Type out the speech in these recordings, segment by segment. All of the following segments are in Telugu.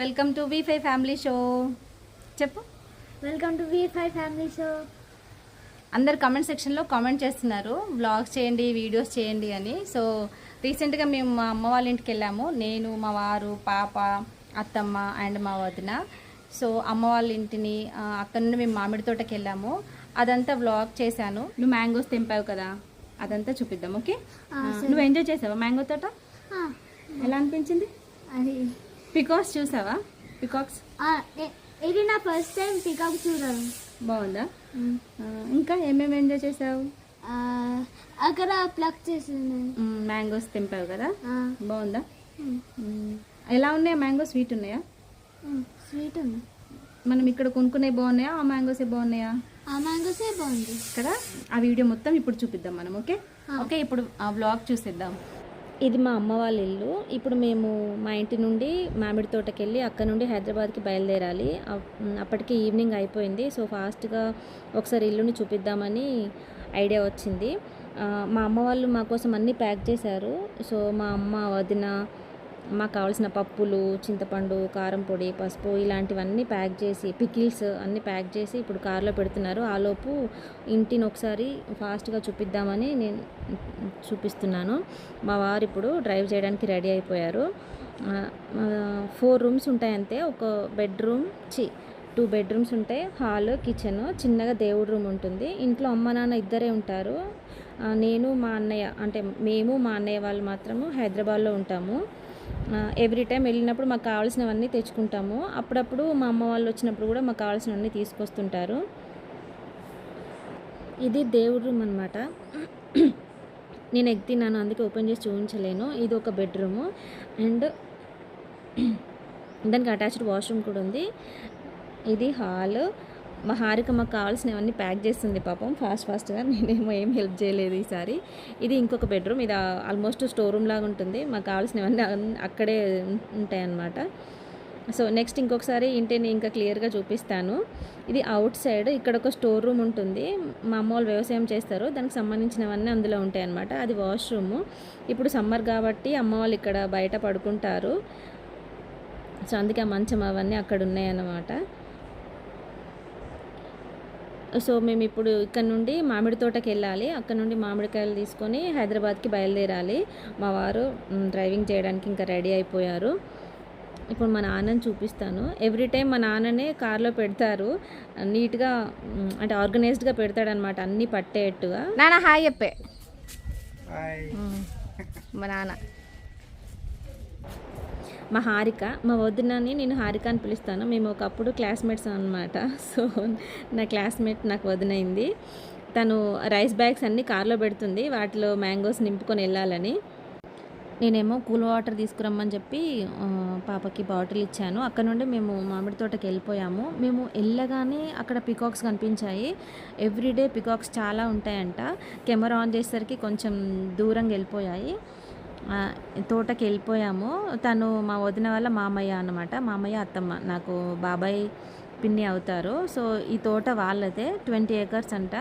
Welcome to V five family show చెప్పు. Welcome to V five family show అందరు కమెంట్ సెక్షన్లో కామెంట్ చేస్తున్నారు. బ్లాగ్స్ చేయండి వీడియోస్ చేయండి అని. సో రీసెంట్గా మేము మా అమ్మ వాళ్ళ ఇంటికి వెళ్ళాము. నేను మా వారు పాప అత్తమ్మ అండ్ మా వదిన. సో అమ్మ వాళ్ళ ఇంటిని అక్కడ నుండి మేము మామిడి తోటకి వెళ్ళాము. అదంతా వ్లాగ్ చేశాను. నువ్వు మ్యాంగోస్ తెంపావు కదా. అదంతా చూపిద్దాం ఓకే నువ్వు ఎంజాయ్ చేసావా మ్యాంగో తోట? ఎలా అనిపించింది? అది పికాక్స్ చూసావా? పికాక్స్ ఇది నా ఫస్ట్ టైం పికప్ చూడడం. బాగుందా? ఇంకా ఏమేమి ఎంజాయ్ చేసావు? అక్కడ ప్లక్ చేసింది మ్యాంగోస్ తెంపావు కదా? బాగుందా. ఎలా ఉన్నాయా? మ్యాంగో స్వీట్ ఉన్నాయా? స్వీట్ ఉంది మనం ఇక్కడ కొనుక్కునే బాగున్నాయా? ఆ మ్యాంగోసే బాగున్నాయా? ఆ మ్యాంగోసే బాగుంది. ఇక్కడ ఆ వీడియో మొత్తం ఇప్పుడు చూపిద్దాం మనం ఓకే? ఓకే ఇప్పుడు ఆ బ్లాగ్ చూసేద్దాం. ఇది మా అమ్మ వాళ్ళ ఇల్లు. ఇప్పుడు మేము మా ఇంటి నుండి మామిడి తోటకి వెళ్ళి అక్కడ నుండి హైదరాబాద్కి బయలుదేరాలి. అప్పటికే అప్పటికి ఈవినింగ్ అయిపోయింది. సో ఫాస్ట్గా ఒకసారి ఇల్లుని చూపిద్దామని ఐడియా వచ్చింది. మా అమ్మ వాళ్ళు మా కోసం అన్నీ ప్యాక్ చేశారు. సో మా అమ్మ వదిన మాకు కావాల్సిన పప్పులు చింతపండు కారం పొడి పసుపు ఇలాంటివన్నీ ప్యాక్ చేసి పికిల్స్ అన్నీ ప్యాక్ చేసి ఇప్పుడు కార్లో పెడుతున్నారు. ఆలోపు ఇంటిని ఒకసారి ఫాస్ట్గా చూపిద్దామని నేను చూపిస్తున్నాను. మా వారు ఇప్పుడు డ్రైవ్ చేయడానికి రెడీ అయిపోయారు. ఫోర్ రూమ్స్ ఉంటాయంతే ఒక బెడ్రూమ్ చి టూ బెడ్రూమ్స్ ఉంటాయి. హాల్ కిచెన్ చిన్నగా దేవుడి రూమ్ ఉంటుంది. ఇంట్లో అమ్మ నాన్న ఇద్దరే ఉంటారు. నేను మా అన్నయ్య అంటే మేము మా అన్నయ్య వాళ్ళు మాత్రము హైదరాబాద్లో ఉంటాము. ఎవ్రీ టైం వెళ్ళినప్పుడు మాకు కావాల్సినవన్నీ తెచ్చుకుంటాము. అప్పుడప్పుడు మా అమ్మ వాళ్ళు వచ్చినప్పుడు కూడా మాకు కావాల్సినవన్నీ తీసుకొస్తుంటారు. ఇది దేవుడు రూమ్ అనమాట నేను ఎగ్ అందుకే ఓపెన్ చేసి చూపించలేను. ఇది ఒక బెడ్రూము అండ్ దానికి అటాచ్డ్ వాష్రూమ్ కూడా ఉంది. ఇది హాల్ మా హారిక మాకు కావాల్సినవన్నీ ప్యాక్ చేస్తుంది పాపం. ఫాస్ట్ ఫాస్ట్గా నేనేమో ఏం హెల్ప్ చేయలేదు ఈసారి. ఇది ఇంకొక బెడ్రూమ్. ఇది ఆల్మోస్ట్ స్టోర్ రూమ్ లాగా ఉంటుంది. మాకు కావాల్సినవన్నీ అక్కడే ఉంటాయి అన్నమాట సో నెక్స్ట్ ఇంకొకసారి ఇంటిని ఇంకా క్లియర్గా చూపిస్తాను. ఇది అవుట్ సైడ్. ఇక్కడ ఒక స్టోర్ రూమ్ ఉంటుంది. మా అమ్మ వాళ్ళు వ్యవసాయం చేస్తారు. దానికి సంబంధించినవన్నీ అందులో ఉంటాయి అన్నమాట అది వాష్రూమ్. ఇప్పుడు సమ్మర్ కాబట్టి అమ్మ వాళ్ళు ఇక్కడ బయట పడుకుంటారు. సో అందుకే ఆ మంచం అవన్నీ అక్కడ ఉన్నాయన్నమాట. సో మేము ఇప్పుడు ఇక్కడ నుండి మామిడి తోటకి వెళ్ళాలి. అక్కడ నుండి మామిడికాయలు తీసుకొని హైదరాబాద్కి బయలుదేరాలి. మా వారు డ్రైవింగ్ చేయడానికి ఇంకా రెడీ అయిపోయారు. ఇప్పుడు మా నాన్నని చూపిస్తాను. ఎవ్రీ టైం మా నాన్ననే కార్లో పెడతారు. నీట్గా అంటే ఆర్గనైజ్డ్గా పెడతాడనమాట అన్నీ పట్టేట్టుగా. నాన్న హాయ్ చెప్పే. మా నాన్న. మా హారిక మా వదినని నేను హారిక అని పిలుస్తాను. మేము ఒకప్పుడు క్లాస్మేట్స్ అనమాట సో నా క్లాస్మేట్ నాకు వదినైంది తను రైస్ బ్యాగ్స్ అన్నీ కార్లో పెడుతుంది. వాటిలో మ్యాంగోస్ నింపుకొని వెళ్ళాలని. నేనేమో కూల్ వాటర్ తీసుకురమ్మని చెప్పి పాపకి బాటిల్ ఇచ్చాను. అక్కడ నుండి మేము మామిడి తోటకి వెళ్ళిపోయాము. మేము వెళ్ళగానే అక్కడ పికాక్స్ కనిపించాయి. ఎవ్రీడే పికాక్స్ చాలా ఉంటాయంట. కెమెరా ఆన్ చేసేసరికి కొంచెం దూరంగా వెళ్ళిపోయాయి. తోటకి వెళ్ళిపోయాము తను మా వదిన వాళ్ళ మామయ్య అన్నమాట. మామయ్య అత్తమ్మ నాకు బాబాయ్ పిన్ని అవుతారు. సో ఈ తోట వాళ్ళదే. ట్వంటీ ఏకర్స్ అంట.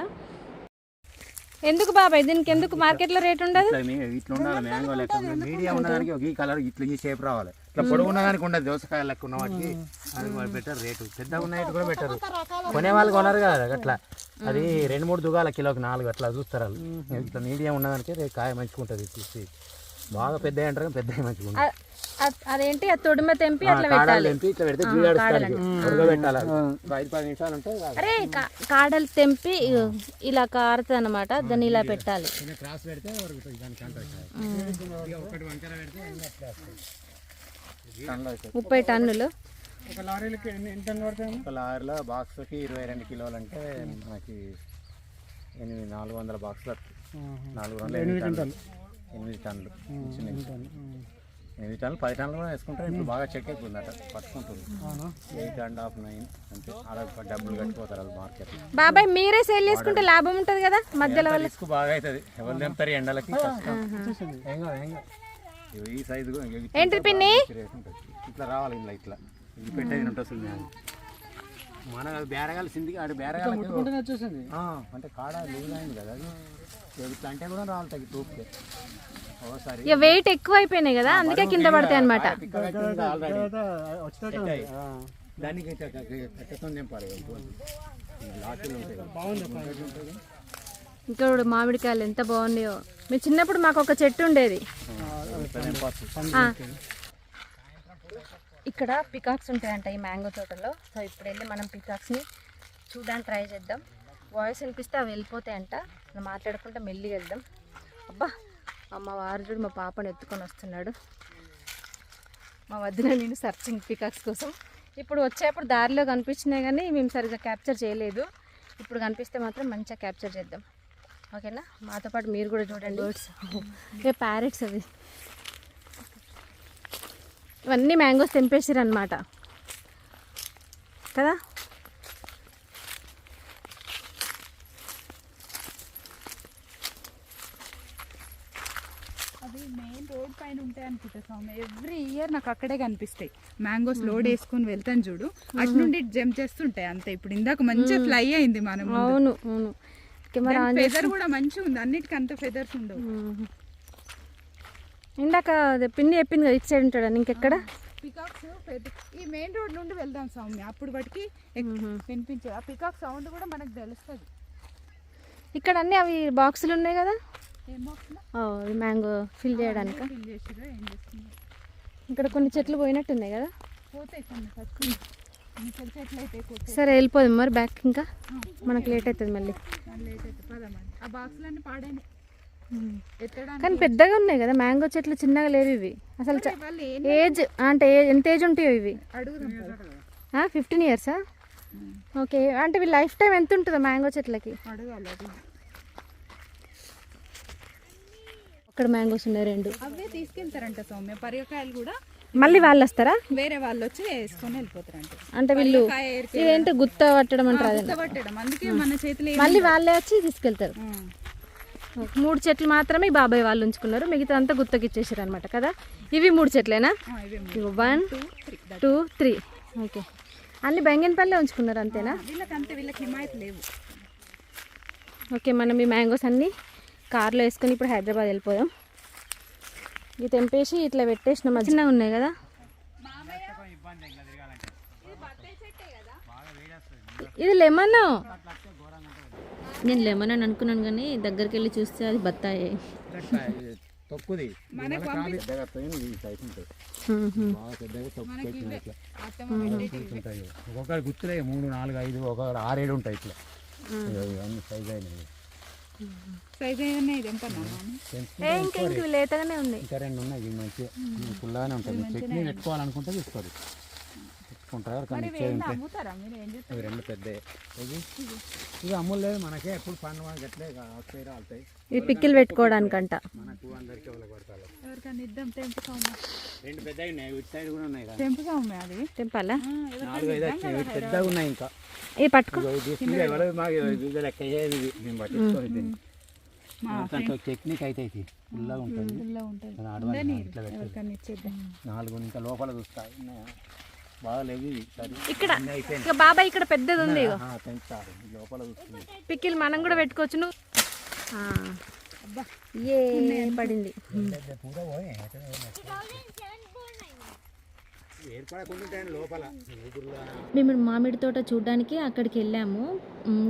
ఎందుకు బాబాయ్? దీనికి ఎందుకు మార్కెట్లో రేట్ ఉండదు? ఇట్లా మీ- ఇట్లా ఉండాలి మ్యాంగో లెక్క మీడియం ఉన్నదానికి ఒక ఈ కలర్ ఇట్లా ఈ షేప్ రావాలి. ఇట్లా పొడుగు ఉన్నదానికి ఉండదు దోసకాయ లెక్క ఉన్న వాటికి. అది కూడా బెటర్ రేటు పెద్దగా ఉన్నాయి కూడా బెటర్ కొనే వాళ్ళు కొనరు కదా అట్లా. అది రెండు మూడు దుగాల కిలోకి నాలుగు అట్లా చూస్తారు వాళ్ళు. ఇట్లా మీడియం ఉన్నదానికి రేపు కాయ మంచిగా ఉంటుంది తీసి. బాగా పెద్ద అంటారు పెద్ద మంచిగా అదేంటి? ఆ తొడిమ తెంపి అట్లా కాడాలు పెట్టాలి. తెంపి ఇట్లా పెడితే జీడాడుస్తారు ఉడకబెట్టాలి. అది. ఒక ఐదు పది నిమిషాలు ఉంటే కాదు. అరే కాడలు తెంపి ఇలా కారుతుంది అనమాట దాన్ని ఇలా పెట్టాలి. క్రాస్ పెడితే. ముప్పై టన్నులు. ఒక లారీలకి ఎంత పడుతుంది ఒక లారీలో బాక్స్కి ఇరవై రెండు కిలోలు అంటే మనకి ఎనిమిది నాలుగు వందల బాక్సులు వస్తాయి. నాలుగు వందల ఎనిమిది టన్నులు. ఎనిమిది టన్నులు చిన్న ఎనిమిది టన్నులు. పది టన్నులు కూడా వేసుకుంటారు. ఇప్పుడు బాగా చెక్ అయిపోయిందట పట్టుకుంటుంది. ఎయిట్ అండ్ హాఫ్ నైన్ అంతే. అలా డబ్బులు కట్టిపోతారు వాళ్ళు మార్కెట్. బాబాయ్ మీరే సేల్ చేసుకుంటే లాభం ఉంటుంది కదా మధ్యలో వాళ్ళు రిస్క్ బాగా అవుతుంది. ఎవరు తెంపుతారు ఎండలకి? ఈ సైజు ఏంటిది పిన్ని? ఇట్లా రావాలి ఇలా ఇట్లా. ఇది పెట్టేది ఉంటుంది. మన బేరగాలి సిందికి ఆడు బేరగాలి వచ్చేసింది అంటే కాడ అయింది కదా అది. ఇట్లా అంటే కూడా రావాలి తగ్గి తూపితే ఒకసారి ఇక వెయిట్ ఎక్కువ అయిపోయినాయి కదా అందుకే కింద పడతాయి అనమాట. దానికి ఇంకా మామిడికాయలు ఎంత బాగున్నాయో మేము చిన్నప్పుడు మాకు ఒక చెట్టు ఉండేది. ఇక్కడ పికాక్స్ ఉంటాయంట ఈ మ్యాంగో తోటలో. సో ఇప్పుడు వెళ్ళి మనం పికాక్స్ని చూడడానికి ట్రై చేద్దాం. వాయిస్ వినిపిస్తే అవి వెళ్ళిపోతాయంట. మనం మాట్లాడుకుంటే మెల్లిగా వెళ్దాం. అబ్బా మా వారు చూడు మా పాపను ఎత్తుకొని వస్తున్నాడు. మా వద్దున నేను సర్చింగ్ పికాక్స్ కోసం. ఇప్పుడు వచ్చేప్పుడు దారిలో కనిపించినాయి కానీ మేము సరిగ్గా క్యాప్చర్ చేయలేదు. ఇప్పుడు కనిపిస్తే మాత్రం మంచిగా క్యాప్చర్ చేద్దాం. ఓకేనా మాతో పాటు మీరు కూడా చూడండి. బర్డ్స్ ఏ ప్యారెట్స్ అవి. ఇవన్నీ మ్యాంగోస్ తెంపేసారు అనమాట కదా అవి మెయిన్ రోడ్ పైన ఉంటాయి అనుకుంటా స్వామి. ఎవ్రీ ఇయర్ నాకు అక్కడే కనిపిస్తాయి. మ్యాంగోస్ లోడ్ వేసుకొని వెళ్తాను చూడు. అటు నుండి జంప్ చేస్తుంటాయి అంతే. ఇప్పుడు ఇందాక మంచిగా ఫ్లై అయింది మనం అవును అవును. ఫెదర్ కూడా మంచిగా ఉంది. అన్నిటికీ అంత ఫెదర్స్ ఉండవు. ఇందాక పిన్ని చెప్పింది కదా ఇటు సైడ్ ఉంటాడు ఇంకెక్కడ? పికాక్స్ ఈ మెయిన్ రోడ్ నుండి వెళ్దాం సౌమ్య అప్పుడు వాటికి వినిపించదు ఆ పికాక్ సౌండ్ కూడా మనకు తెలుస్తుంది. ఇక్కడ అన్ని అవి బాక్సులు ఉన్నాయి కదా? మ్యాంగో ఫిల్ చేయడానికి? ఇక్కడ కొన్ని చెట్లు పోయినట్టున్నాయి కదా? సరే వెళ్ళిపోదాం మరి బ్యాక్ ఇంకా. మనకు లేట్ అవుతుంది మళ్ళీ. కానీ పెద్దగా ఉన్నాయి కదా మ్యాంగో చెట్లు చిన్నగా లేవు ఇవి. అసలు ఏజ్ అంటే ఎంత ఏజ్ ఉంటాయో ఇవి. ఫిఫ్టీన్ ఇయర్సా? ఓకే అంటే వీళ్ళ లైఫ్ టైం ఎంత ఉంటుందో మ్యాంగో చెట్లకి? అక్కడ మ్యాంగోస్ ఉన్నాయి రెండు. అవే తీసుకెళ్తారంట సౌమ్య. పరిగకాయలు కూడా మళ్ళీ వాళ్ళు వస్తారా? వేరే వాళ్ళు వచ్చి వేసుకొని వెళ్ళిపోతారంట. అంటే వీళ్ళు ఇదేంటి గుత్త పట్టడం అంటారు అందుకే మన చేతిలో మళ్ళీ వాళ్ళే వచ్చి తీసుకెళ్తారు. మూడు చెట్లు మాత్రమే బాబాయ్ వాళ్ళు ఉంచుకున్నారు. మిగతా అంతా గుత్తకి ఇచ్చేసారు అనమాట కదా? ఇవి మూడు చెట్లేనా? One two three okay. అన్ని బెంగన్పల్లె ఉంచుకున్నారు అంతేనా వీళ్ళకి అంతే వీళ్ళకి హిమాయత్ లేవు. ఓకే మనం ఈ మ్యాంగోస్ అన్నీ కార్లో వేసుకొని ఇప్పుడు హైదరాబాద్ వెళ్ళిపోదాం ఇవి తెంపేసి ఇట్లా పెట్టేసినాం. చిన్నగా ఉన్నాయి కదా? ఇది లెమన్. నేను లెమన్ అని అనుకున్నాను కానీ దగ్గరికి వెళ్ళి చూస్తే అది బత్తాయి. ఒక్కొక్కటి గుర్తులే మూడు నాలుగు ఐదు ఒక్కొక్కటి ఆరేడు ఉంటాయి ఇట్లా. అన్ని సైజ్ అయినాయి సైజ్ ఏదైనా ఇది ఎంపన్నా ఏ ఇంకా లేతగానే ఉన్నాయి ఇంకా రెండు ఉన్నాయి మంచిగా ఫుల్గానే ఉంటాయి మీరు చట్నీ పెట్టుకోవాలనుకుంటే తీసుకోరు. పెట్టుకుంటారు ఎవరికైనా ఇచ్చేది ఉంటే ఇవి రెండు పెద్ద. ఇది ఇది అమ్ములు లేదు మనకే ఎప్పుడు పండు మనకి ఎట్లే రాలుతాయి. ఇది పిక్కిలు పెట్టుకోవడానికంట. మనకు అందరికీ వాళ్ళకి పడతారు ఎవరికైనా ఇద్దాం తెంపు సౌమ్య రెండు పెద్దవి ఉన్నాయి ఇటు సైడ్ కూడా ఉన్నాయి కదా. తెంపు సౌమ్య అది? తెంపాలా? ఆ, ఎవరికైనా నాలుగు ఐదు వచ్చినాయి ఇవి పెద్దగా ఉన్నాయి ఇంకా. పట్టుకో. ఎవరు మాకు లెక్క చేయదు మేము. దీన్ని కొంచెం టెక్నిక్ అయితే ఇది. ఫుల్గా ఉంటుంది. నాలుగు ఇంకా లోపల చూస్తా ఇక్కడ. ఇక బాబాయ్ ఇక్కడ పెద్దది ఉంది లోపల పిక్కిలు మనం కూడా పెట్టుకోవచ్చు. నువ్వు ఏ పడింది. మేము మామిడి తోట చూడడానికి అక్కడికి వెళ్ళాము.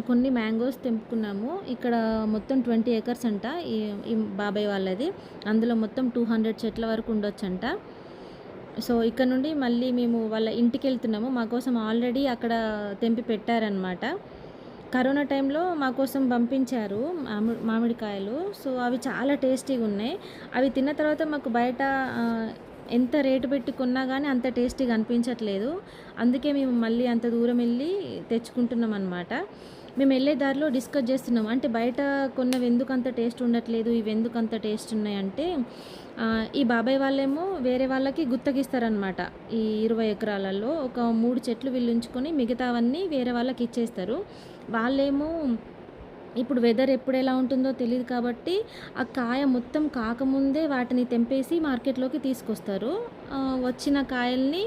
కొన్ని మ్యాంగోస్ తెంపుకున్నాము. ఇక్కడ మొత్తం ట్వంటీ ఏకర్స్ అంట ఈ ఈ బాబాయ్ వాళ్ళది. అందులో మొత్తం టూ హండ్రెడ్ చెట్ల వరకు ఉండొచ్చంట. సో ఇక్కడ నుండి మళ్ళీ మేము వాళ్ళ ఇంటికి వెళ్తున్నాము మా కోసం ఆల్రెడీ అక్కడ తెంపి పెట్టారనమాట కరోనా టైంలో మా కోసం పంపించారు మామిడి మామిడికాయలు. సో అవి చాలా టేస్టీగా ఉన్నాయి. అవి తిన్న తర్వాత మాకు బయట ఎంత రేటు పెట్టుకున్నా కానీ అంత టేస్టీగా అనిపించట్లేదు. అందుకే మేము మళ్ళీ అంత దూరం వెళ్ళి తెచ్చుకుంటున్నాం అనమాట మేము వెళ్ళే దారిలో డిస్కస్ చేస్తున్నాం. అంటే బయట కొన్నవి ఎందుకు అంత టేస్ట్ ఉండట్లేదు ఇవి ఎందుకు అంత టేస్ట్ ఉన్నాయంటే ఈ బాబాయ్ వాళ్ళేమో వేరే వాళ్ళకి గుత్తకిస్తారనమాట ఈ ఇరవై ఎకరాలలో ఒక మూడు చెట్లు విల్లుంచుకొని మిగతావన్నీ వేరే వాళ్ళకి ఇచ్చేస్తారు. వాళ్ళేమో ఇప్పుడు వెదర్ ఎప్పుడు ఎలా ఉంటుందో తెలియదు కాబట్టి ఆ కాయ మొత్తం కాకముందే వాటిని తెంపేసి మార్కెట్లోకి తీసుకొస్తారు. వచ్చిన కాయల్ని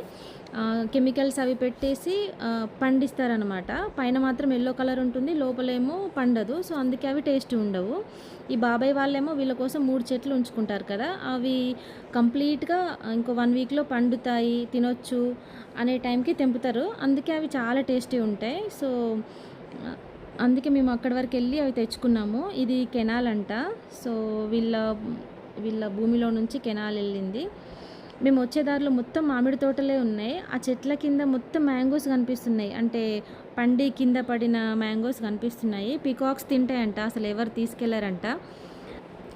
కెమికల్స్ అవి పెట్టేసి పండిస్తారనమాట పైన మాత్రం ఎల్లో కలర్ ఉంటుంది లోపలేమో పండదు. సో అందుకే అవి టేస్ట్ ఉండవు. ఈ బాబాయ్ వాళ్ళేమో వీళ్ళ కోసం మూడు చెట్లు ఉంచుకుంటారు కదా అవి కంప్లీట్గా ఇంకో వన్ వీక్లో పండుతాయి తినొచ్చు అనే టైంకి తెంపుతారు. అందుకే అవి చాలా టేస్టీ ఉంటాయి. సో అందుకే మేము అక్కడి వరకు వెళ్ళి అవి తెచ్చుకున్నాము. ఇది కెనాల్ అంట. సో వీళ్ళ వీళ్ళ భూమిలో నుంచి కెనాల్ వెళ్ళింది. మేము వచ్చే దారిలో మొత్తం మామిడి తోటలే ఉన్నాయి. ఆ చెట్ల కింద మొత్తం మ్యాంగోస్ కనిపిస్తున్నాయి. అంటే పండి కింద పడిన మ్యాంగోస్ కనిపిస్తున్నాయి. పీకాక్స్ తింటాయంట అసలు ఎవరు తీసుకెళ్ళారంట.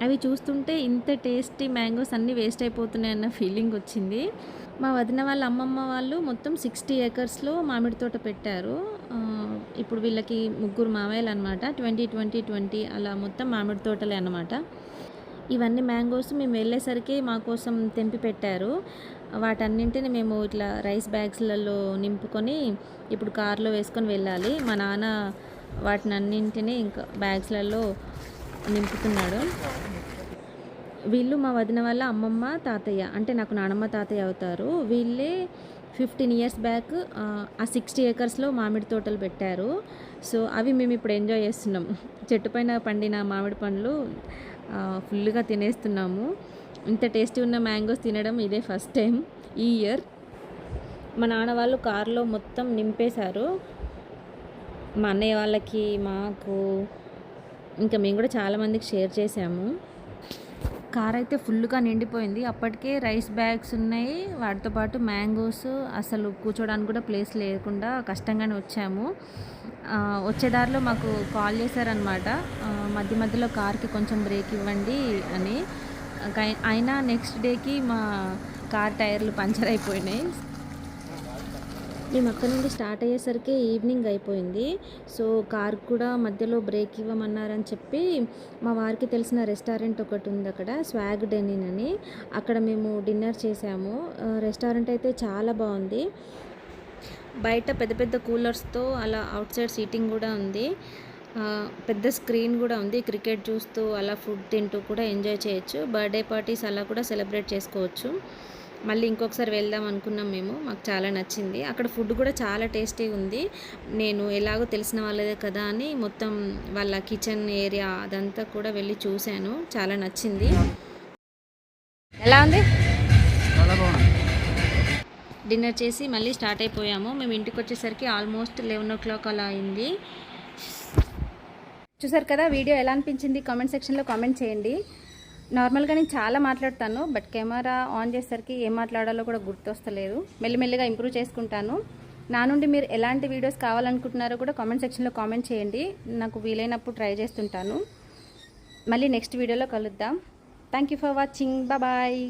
అవి చూస్తుంటే ఇంత టేస్టీ మ్యాంగోస్ అన్నీ వేస్ట్ అయిపోతున్నాయి అన్న ఫీలింగ్ వచ్చింది. మా వదిన వాళ్ళ అమ్మమ్మ వాళ్ళు మొత్తం సిక్స్టీ ఏకర్స్లో మామిడి తోట పెట్టారు. ఇప్పుడు వీళ్ళకి ముగ్గురు మామయ్యలు అనమాట ట్వంటీ ట్వంటీ ట్వంటీ అలా మొత్తం మామిడి తోటలే అనమాట ఇవన్నీ మ్యాంగోస్ మేము వెళ్ళేసరికి మా కోసం తెంపి పెట్టారు. వాటన్నింటిని మేము ఇట్లా రైస్ బ్యాగ్స్లలో నింపుకొని ఇప్పుడు కార్లో వేసుకొని వెళ్ళాలి. మా నాన్న వాటిని అన్నింటినీ ఇంకా బ్యాగ్స్లలో నింపుతున్నాడు. వీళ్ళు మా వదిన వాళ్ళ అమ్మమ్మ తాతయ్య అంటే నాకు నానమ్మ తాతయ్య అవుతారు. వీళ్ళే ఫిఫ్టీన్ ఇయర్స్ బ్యాక్ ఆ సిక్స్టీ ఏకర్స్లో మామిడి తోటలు పెట్టారు. సో అవి మేము ఇప్పుడు ఎంజాయ్ చేస్తున్నాం. చెట్టు పైన పండిన మామిడి పండ్లు ఫుల్గా తినేస్తున్నాము. ఇంత టేస్టీ ఉన్న మ్యాంగోస్ తినడం ఇదే ఫస్ట్ టైం ఈ ఇయర్. మా నాన్న వాళ్ళు కారులో మొత్తం నింపేశారు. మా అన్నయ్య వాళ్ళకి మాకు ఇంకా మేము కూడా చాలామందికి షేర్ చేసాము కార్ అయితే ఫుల్గా నిండిపోయింది. అప్పటికే రైస్ బ్యాగ్స్ ఉన్నాయి. వాటితో పాటు మ్యాంగోస్ అసలు కూర్చోడానికి కూడా ప్లేస్ లేకుండా కష్టంగానే వచ్చాము. వచ్చేదారిలో వచ్చే దారిలో మాకు కాల్ చేశారనమాట మధ్య మధ్యలో కార్కి కొంచెం బ్రేక్ ఇవ్వండి అని. అయినా నెక్స్ట్ డేకి మా కార్ టైర్లు పంచర్ అయిపోయినాయి. మేము అక్కడ నుండి స్టార్ట్ అయ్యేసరికి ఈవినింగ్ అయిపోయింది. సో కార్ కూడా మధ్యలో బ్రేక్ ఇవ్వమన్నారని చెప్పి మా వారికి తెలిసిన రెస్టారెంట్ ఒకటి ఉంది అక్కడ స్వాగ్ డెనిన్ అని. అక్కడ మేము డిన్నర్ చేసాము. రెస్టారెంట్ అయితే చాలా బాగుంది. బయట పెద్ద పెద్ద కూలర్స్తో అలా అవుట్ సైడ్ సీటింగ్ కూడా ఉంది. పెద్ద స్క్రీన్ కూడా ఉంది. క్రికెట్ చూస్తూ అలా ఫుడ్ తింటూ కూడా ఎంజాయ్ చేయొచ్చు. బర్త్డే పార్టీస్ అలా కూడా సెలబ్రేట్ చేసుకోవచ్చు. మళ్ళీ ఇంకొకసారి వెళ్దాం అనుకున్నాం మేము. మాకు చాలా నచ్చింది. అక్కడ ఫుడ్ కూడా చాలా టేస్టీ ఉంది. నేను ఎలాగో తెలిసిన వాళ్ళదే కదా అని మొత్తం వాళ్ళ కిచెన్ ఏరియా అదంతా కూడా వెళ్ళి చూశాను. చాలా నచ్చింది. ఎలా ఉంది? డిన్నర్ చేసి మళ్ళీ స్టార్ట్ అయిపోయాము. మేము ఇంటికి వచ్చేసరికి ఆల్మోస్ట్ లెవెన్ ఓ క్లాక్ అలా అయింది. చూసారు కదా వీడియో ఎలా అనిపించింది? కామెంట్ సెక్షన్లో కామెంట్ చేయండి. నార్మల్గా నేను చాలా మాట్లాడతాను బట్ కెమెరా ఆన్ చేసేసరికి ఏం మాట్లాడాలో కూడా గుర్తొస్తలేదు. మెల్లిమెల్లిగా ఇంప్రూవ్ చేసుకుంటాను. నా నుండి మీరు ఎలాంటి వీడియోస్ కావాలనుకుంటున్నారో కూడా కామెంట్ సెక్షన్లో కామెంట్ చేయండి. నాకు వీలైనప్పుడు ట్రై చేస్తుంటాను. మళ్ళీ నెక్స్ట్ వీడియోలో కలుద్దాం. Thank you for watching bye